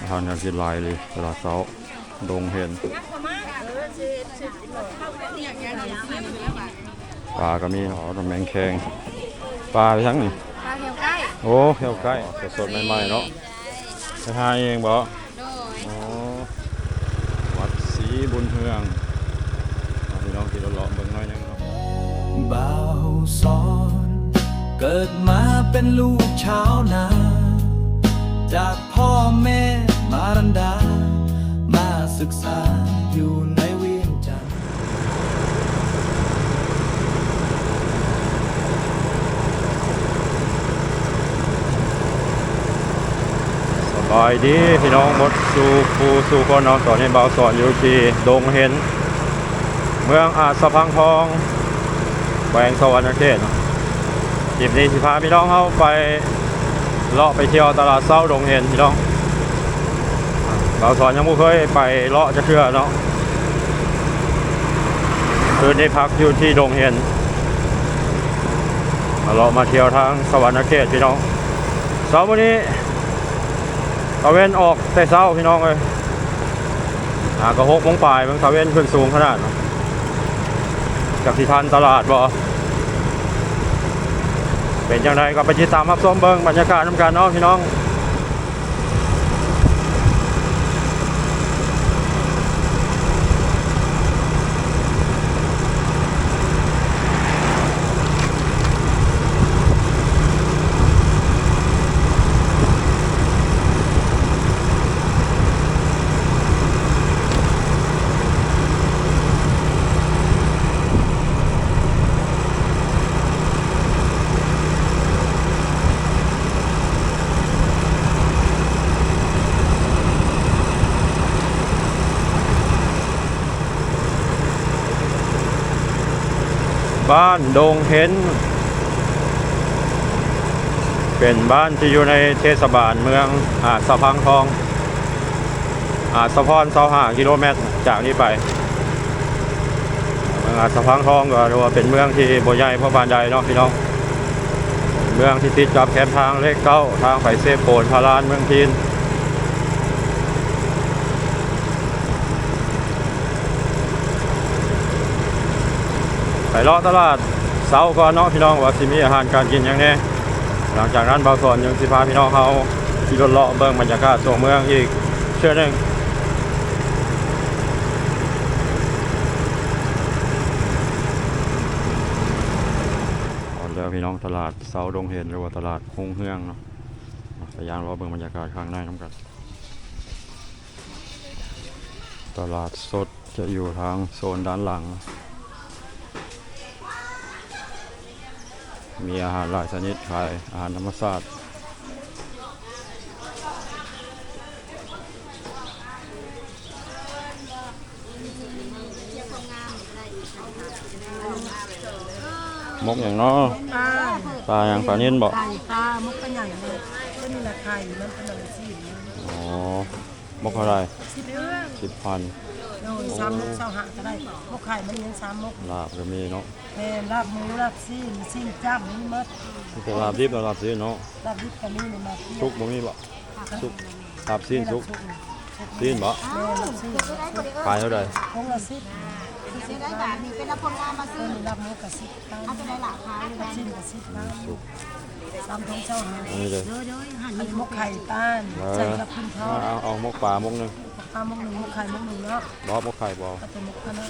อาหารการกินหลายเลยตลาดเช้าดงเห็นปลาก็มีเนาะน้ำแมงแคงปลาไปทั้งนี่ปลาเหี่ยวใกล้โอ้เที่ยวใกล้สดๆใหม่ๆเนาะไปหาเองบ่โดยอ๋อวัดศรีบุญเฮืองอะพี่น้องที่เราเลาะเบิ่งหน่อยหนึงเนาะบ่าวสอน เกิดมาเป็นลูกชาวนา จากพ่อแม่มารันดา มาศึกษาอยู่ในเวียงจันทร์สบายดีพี่น้องหมดสู่ครูสู่คนเนาะตอนนี้บ่าสอนอยู่ที่ดงเห็น เมืองอาสะพังทองแขวงสวรรณเขตเนาะทีมนี้สิพาพี่น้องเข้าไป เลาะไปเที่ยวตลาดเศร้าดงเห็นพี่น้องบ่าวสอนยังไม่เคยไปเลาะจะเชื่อเนาะคืนนี้พักอยู่ที่ดงเห็นเลาะมาเที่ยวทางสวรรณเขตพี่น้องเสาร์วันนี้ตะเวนออกแต่เช้าพี่น้องเลยอ่ากระหกมงปลายมันตะเวนขึ้นสูงขนาดเนาะจากที่ทันตลาดบ่ เป็นยังไงก็ไปติดตามรับชมเบิ้งบรรยากาศน้ำกันเนาะพี่น้อง บ้านดงเห็น เป็นบ้านที่อยู่ในเทศบาลเมืองหาดสะพังทองหาดสะพอนเสาหากิโลเมตรจากนี้ไปเมืองหาดสะพังทองก็ถือว่าเป็นเมืองที่โบใหญ่เพราะบานใดเนาะพี่น้อง เมืองที่ติดกับแคมป์ทางเลขเก้าทางไปเซโปนพารานเมืองพีน เลาะตลาดเสาก่อนเนาะพี่น้องว่าสิมีอาหารการกินอย่างแนี้หลังจากนั้นบาส่วนยังสิพาพี่น้องเขาขี่รถเลาะเบิ่งบรรยากาศส่วเมืองอีกเชื่อหนึ่งก่อนแล้วพี่น้องตลาดเสาดงเห็นหรือว่าตลาดคงเฮืองเนาะพยายามรอเบิ่งบรรยากาศข้างในน้ำกัน ตลาดสดจะอยู่ทางโซนด้านหลัง มีอาหารหลายชนิดขายอาหารธรรมชาติมกอย่างเนาะปลาปลาอย่างปลานินบอกไข่ปลามุกกระหยังเลยก็นี่แหละไข่มันเป็นอะไรสิอ๋อมกอะไรสิบเรื่องสิบพัน โดยซ้ำมุกเสาหะก็ได้มุกไข่มันยังซ้ำมุกลาบก็มีเนาะแพนลาบหมูลาบซีนซีนจ้ำนี่หมดมีแต่ลาบดิบและลาบซีนเนาะลาบดิบก็มีนี่มาซุกบ่มีบ่ซุกลาบซีนซุกซีนบ่แม่ลาบซีนขายเท่าไหร่คงละสิบเสียได้บาทนี่เป็นละคนงานมาต้ซื้อนลาบหมูกับสิบตังเอาไปได้หลักค้าเลยลาบซีนกับสิบตังซ้ำทงเจ้าหาอันนี้เลยเด้อเด้อหันอันนี้มุกไข่ต้านใส่กับคุณทอดเอาเอามกปลามกหนึง ข้าวมกหนึ่งมกไข่มกหนึ่งเนาะบอมกไข่บ่ก็เป็นมุกคณะ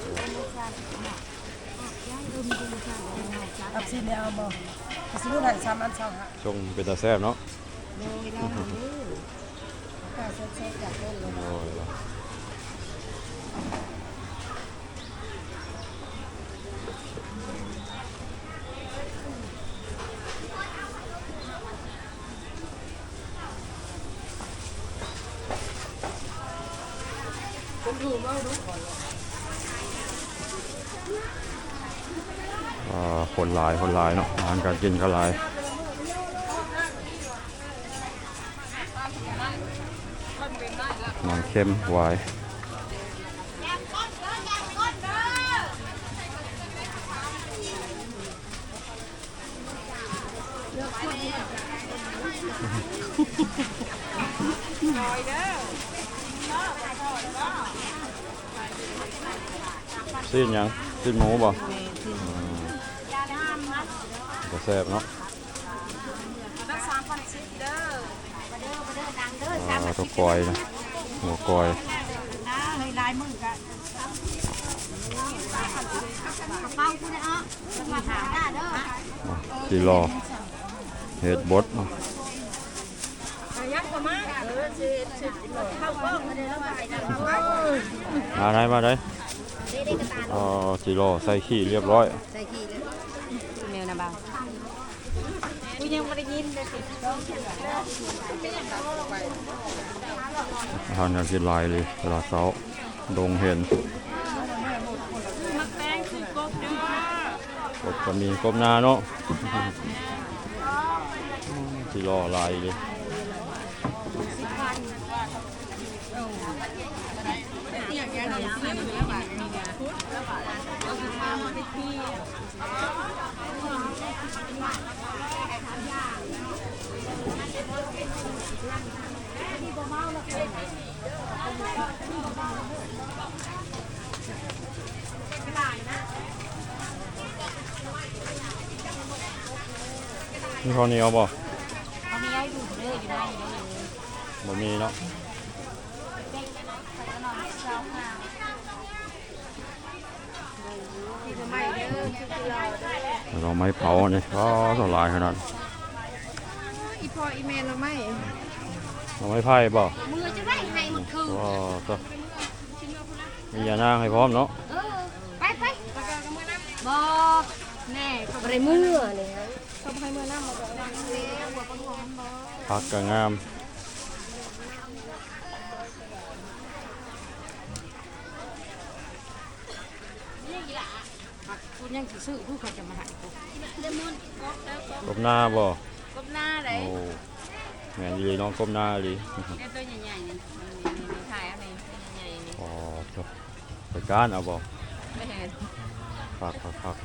อับซีเนี่ยเอาบ่ลาบซีนได้ซ้ำอันซ้ำฮะชงเป็นตาแซ่บเนาะโดยเราหันเด้อข้าเซ็ตๆจากเล่นเลย โอ้ย คนหลายคนหลายเนาะอาหารการกินก็หลายมันเข้มหวายลอยเด้อ สิ้นหยังสิ้นหมูบ่ก็แซ่บเนาะอ่าตัวกอยนะหัวกอยลายมือกันกระเป๋าคุณเนาะมาถามได้เด้อจีรอเห็ดบดเนาะยักษ์ก็มาเออสิสิเข้ากล้องมาเล ยแล้วไปนะมาได้มาได้อ๋อจีรอใส่ขี้เรียบร้อย ใส่ขี้เลยแมวนะบ่าวกูยังไม่ได้ยินเลยสิทานกันกินหลายเลยตลาดเช้าดงเห็นมักแป้งคือกบจ้ากบก็มีกบนาเนาะจีรอหลายเลย มีข้าวเหนียวบ่เอามีเอาอยู่เด้ออยู่ได้อยู่ได้เลยบ่มีเนาะ ที่ทำไมเด้อคือคือเราเด้ อเราไม่เผาเนี่ยก็สลายขนาดอีพออีเมลเราไม่เราไม่ไผ่บ่มือจะได้ให้มันคือก็ก็มียานางให้พร้อมเนาะเออไปไปบ่แน่เขาบ่ได้มือเลยเขาให้มือน้ำมาบ่ได้บ่ประคองบ่ผักก็งาม กู ยังสิซื้อผู้เขาจะมาให้กูเลมอนกบแล้วกบกบหน้าบ่กบหน้าได้โอ้แม่นดีน้องกบหน้าดีเนี่ยตัวใหญ่ๆนี่นี่นี่ถ่ายเอานี่ใหญ่ๆนี่อ๋อจบไปก้านเอาบ่ไม่เห็นผักผักผัก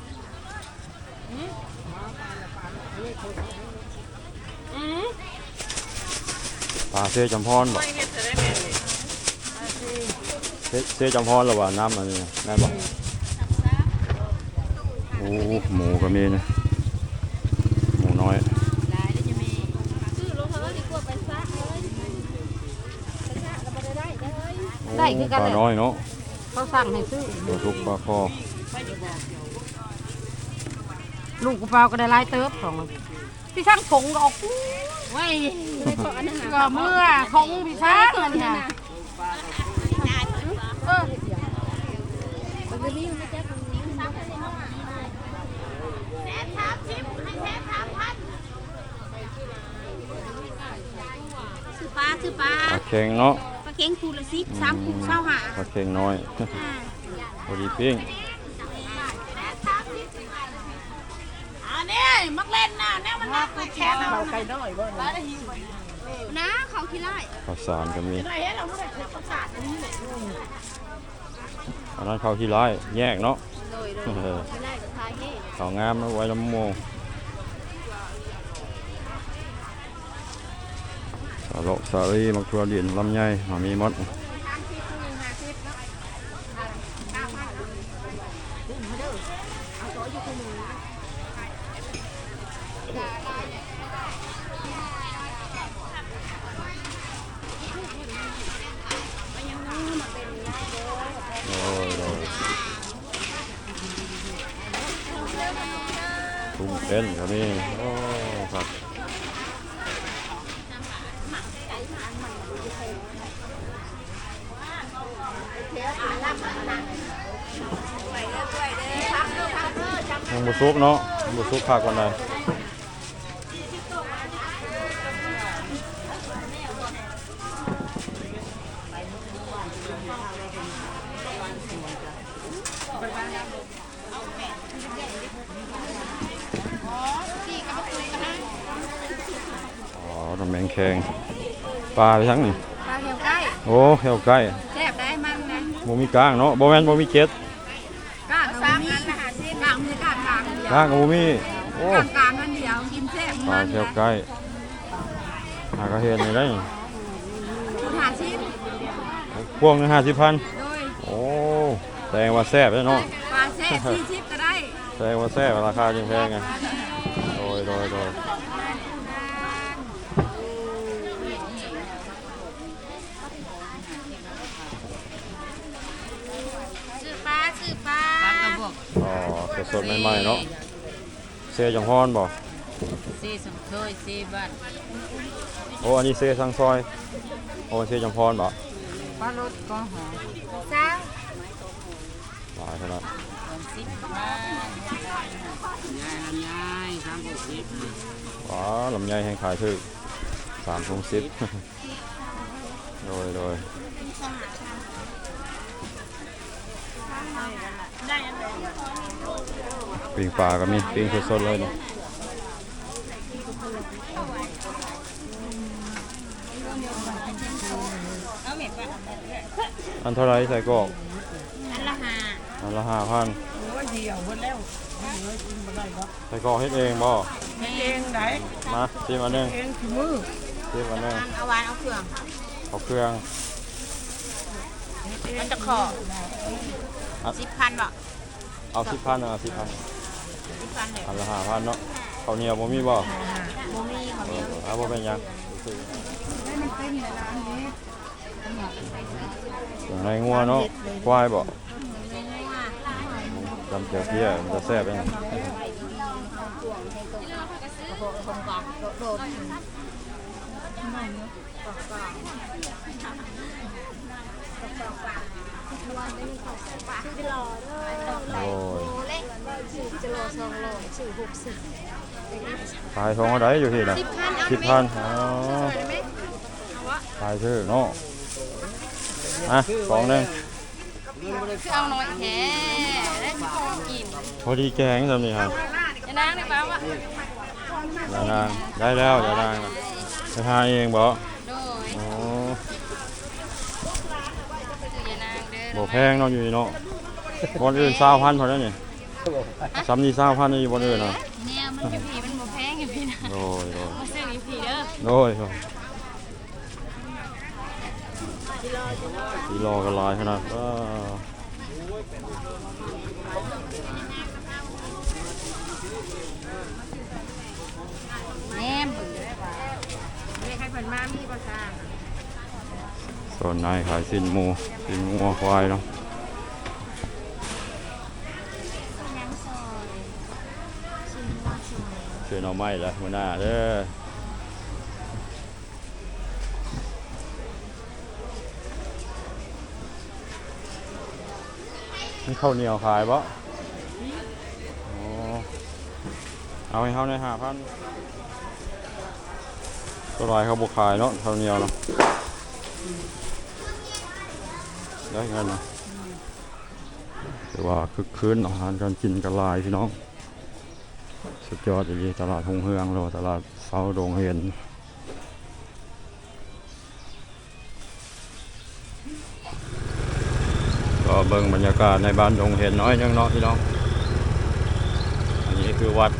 อือปลาเสจำพรบ่เสเสจำพรหรือว่าน้ำอันนี้แม่นบ่โอ้หมูก็มีนะหมูน้อยได้ได้จะมีซื้อลงเขาดีกว่าไปซะเลยไปซะแล้วบ่ได้ได้เด้อได้คือกันปแหลาละน้อยเนาะเขาสั่งให้ซื้อปลาทุกปลาคอลูกกระเป๋าก็ได้หลายเติบของพี่ช่างผงก็ออกไว้ก็เมื่อของพี่ช่างนั่นค่ะเออ ซื้อปลาซื้อปลาปลาเค็งเนาะปลาเค็งคูละสิบสามคูเศร้าหาปลาเค็งน้อยพอดีปิ้งอันนี้มักเล่นนะเนี่ยมันรักแค่เราไก่น้อยบ่นะเขาขี้ไล่ข้าวสารก็มีอันนั้นข้าวที่ร้ายแยกเนาะโดยโดยเออขี้ไล่กับทายเฮ้ข้าวงามนะไว้ลำโมงสาโลสาลีมักทัวดินลำไยมามีหมดโอ้ยโอ้ยตุ้งเต้นก็มีโอ้ครับ ยังบุ ซุกเนาะยังบุซุกผักวันใดอ๋อน้ำแมงแคงปลาไปทั้งนี่ปลาเหี่ยวใกล้โอ้เฮวใกล้แซ่บได้มันนะบ่มีกลางเนาะบ่แม่นบ่มีเกล็ด ยวกลางก็บ่มีโอ้ก้างกลางอันเดียวกินแซ่บปลามันเฮวใกล้หาก็เห็นนี่ได้คุณหาซิพวงหนึงห้าสิบพันโดยโอ้แสดงว่าแซ่บเลยเนาะปลาแซ่สี่สิบก็ได้แสดงว่าแซ่บราคาจึงแพงไงโดยโดยโดย ซื้อปลาซื้อปลา อ๋อ สดๆใหม่ๆเนาะเซจังฮอนบ่ซีสมเคยซีบ้านโอ้อันนี้เซสังซอยโอ้เซจังพรบ่ปลารถก็หอมสร้างหลายขนาดสิบบ้านยายลำยายสามหกสิบว้าลำไยแห้งขายถึกสามถุงสิบโดยโดย ได้ยังไงปิ้งปลาก็มีปิ้งสดๆเลยเนาะอันเท่าไรใส่กรอกนั่นละหาอันละห้าพันโอ้ยเดียวหมดแล้วเฮ้ยกินบ่ได้บ่ใส่กรอกเฮ็ดเองบ่เองได้มาชิมอันหนึงเองคือมือชิมอันหนึงเอาหวานเอาเครื่องเอาเครื่องมันจะขอ สิบพันบ่เอาสิบพันเอาสิบพันสิบพันเลยอันละห้าพันเนาะข้าวเหนียวบ่มีบ่ โมมี่เขาเอเดียวอเอาบ่เป็นหยังอย่างไรงัวเนาะ ควายบ่จำเจียวเพี้ยมันจะแซ่บเองโอ้ยขายทองอะไรอยู่ที่น่ะสิบพันอ๋อขายชื่อเนาะอะสองหนึ่งคือเอาน้อยแค่ได้สิพอกินพอดีแกงทำนี่ครับจะนั่งได้ป่าวะอย่านางได้แล้วอย่านางนะไปหาเองบ่ โดย อ๋อ คืออย่านางเด้อ บ่แพงเนาะอยู่นี่เนาะบนอื่นสาวพันพอแล้วนี่ซ้ำนี่สาวพันนี่อยู่บนอื่นเนาะเนี่ยมันอยู่ผีมันบ่แพงอยู่พี่นะโดยโดยมาซื้ออยู่ผีเด้อโดยโดยสีรอกันหลายขนาดว้า แหนมเบิ่งได้ว่าเรียกให้เพิ่นมามีบ่ซ่า ส่วนนายขายสินมูสินงัวควายเนาะเชื่อหน่อไม้ละหัวหน้าเด้อนี่ข้าวเหนียวขายปะเอาให้เขาในห้าพันตัวลายเขาบุกขายเนาะข้าวเหนียวเนาะ ได้เงินนะแต่ว่าคึกคืนอาหารการกินกันลายพี่น้องสุดยอดเลยตลาดหงเฮืองเราตลาดเสาโดงเห็นก็เบิ่งบรรยากาศในบ้านดงเห็นน้อยนึงเนาะพี่น้องอันนี้คือวัด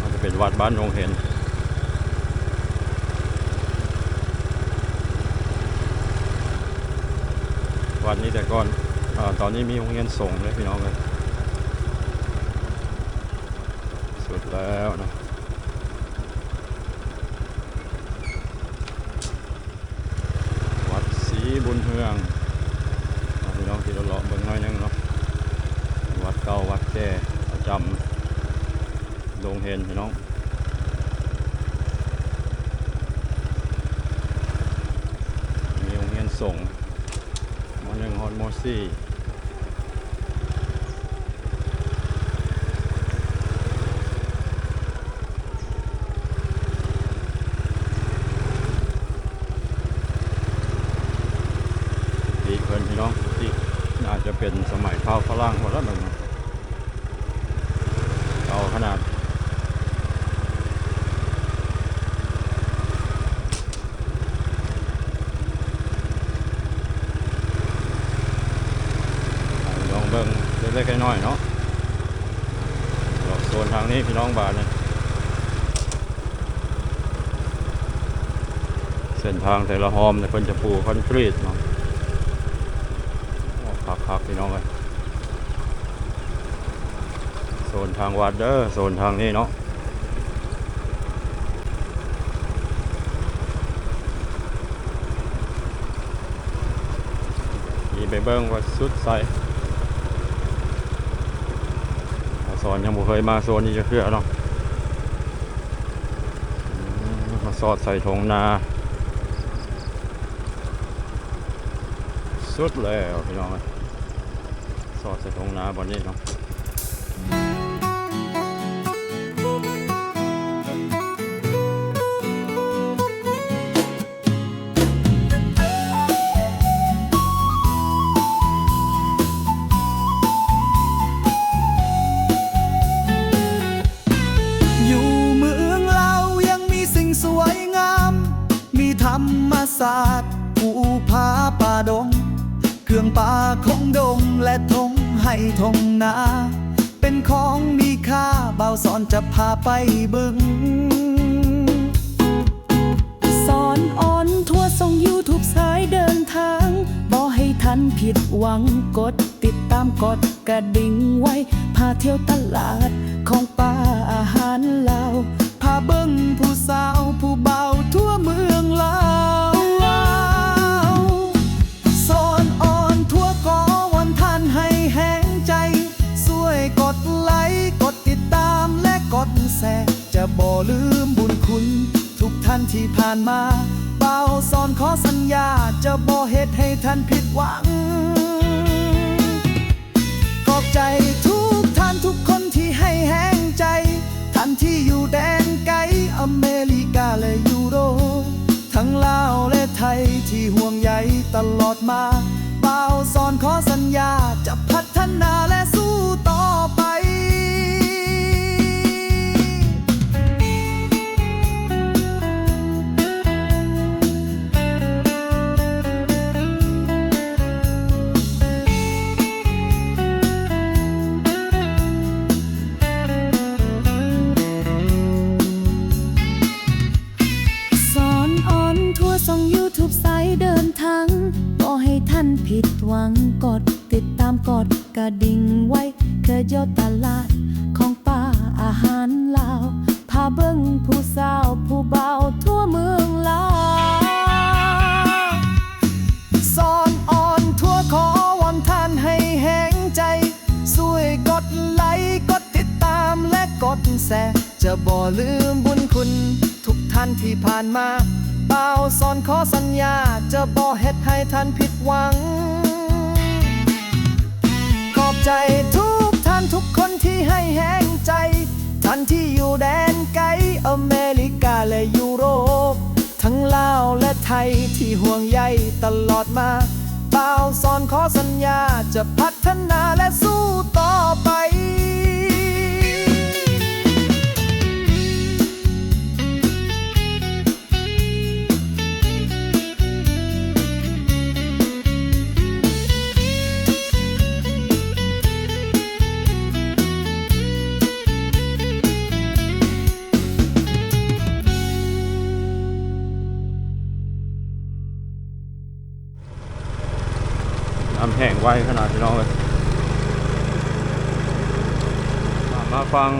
มันจะเป็นวัดบ้านดงเห็น วัดนี้แต่ก่อนอตอนนี้มีโรงเรียนส่งเลยพี่น้องเลยสุดแล้วนะวัดศรีบุญเฮืองพี่น้องที่เราเลาะเบิ่งน้อยนึงเนาะวัดเก่าวัดแก่ประจำโรงเห็นพี่น้องมีโรงเรียนส่ง มหนึ่ง ฮอดมสี่ปีเพิ่นพี่น้องที่น่าจะเป็นสมัยข้าวฝรั่งหมดแล้วหนึ่งเอาขนาด ลองเบิ่งเล็กๆ น้อยเนาะรอบโซนทางนี้พี่น้องบาทเนี่ยเส้นทางแต่ละหอมเนี่ยเพิ่นจะปูคอนกรีตเนาะโอ้คักๆพี่น้องเลยโซนทางวัดเด้อโซนทางนี้เนาะมีไปเบิ้งว่าสุดใส โซนยังบ่เคยมาโซนนี้จะเคลื่อเนาะอืมาสอดใส่ถงนา สุดแล้วพี่น้องสอดใส่ถงนาบอนนี้เนาะ ศาสตร์ภูผาป่าดง เครื่องป่าของดงและทงให้ทงนา เป็นของมีค่าเบาสอนจะพาไปบึง สอนอ่อนทั่วส่ง YouTube สายเดินทางบอให้ทันผิดหวังกดติดตามกดกระดิ่งไว้ พาเที่ยวตลาดของป้าอาหารลาวพาเบิ้งผู้สาวผู้เบาทั่วเมืองลาว ที่ผ่านมาเบาสอนขอสัญญาจะบ่เฮ็ดให้ท่านผิดหวัง ขอบใจทุกท่านทุกคนที่ให้แห้งใจ ท่านที่อยู่แดนไกลอเมริกาและยุโรปทั้งลาวและไทยที่ห่วงใยตลอดมาเบาสอนขอสัญญาจะพัฒนาและ ลืมบุญคุณ ทุกท่านที่ผ่านมาเป่าสอนขอสัญญา จะบ่เฮ็ดให้ท่านผิดหวัง ขอบใจทุกท่านทุกคนที่ให้แห้งใจ ท่านที่อยู่แดนไกลอเมริกาและยุโรป ทั้งลาวและไทยที่ห่วงใยตลอดมาเป่าสอนขอสัญญาจะพัฒนาและสู้ต่อไป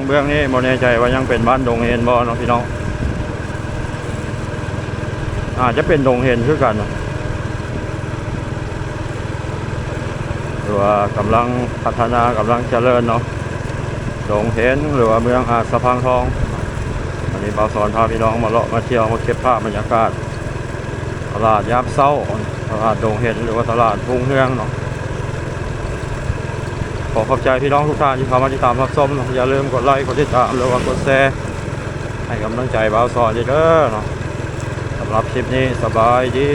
เบื้องนี้บ่แน่ใจว่ายังเป็นบ้านดงเห็นบ่เนาะพี่น้องอาจจะเป็นดงเห็นคือกันหรือว่ากำลังพัฒนากำลังเจริญเนาะดงเห็นหรือว่าเมืองอาสะพังทองวันนี้บาสอนพาพี่น้องมาเลาะมาเที่ยวมาเก็บภาพบรรยากาศ ตลาดยามเช้าตลาดดงเห็นหรือว่าตลาดทุ่งเฮืองเนาะ ขอขอบใจพี่น้องทุกท่านที่เข้ามาติดตามรับชมเนาะอย่าลืมกดไลค์กดติดตามหรือว่ากดแชร์ให้กำลังใจบ่าวสอนเด้อเนาะสำหรับคลิปนี้สบายดี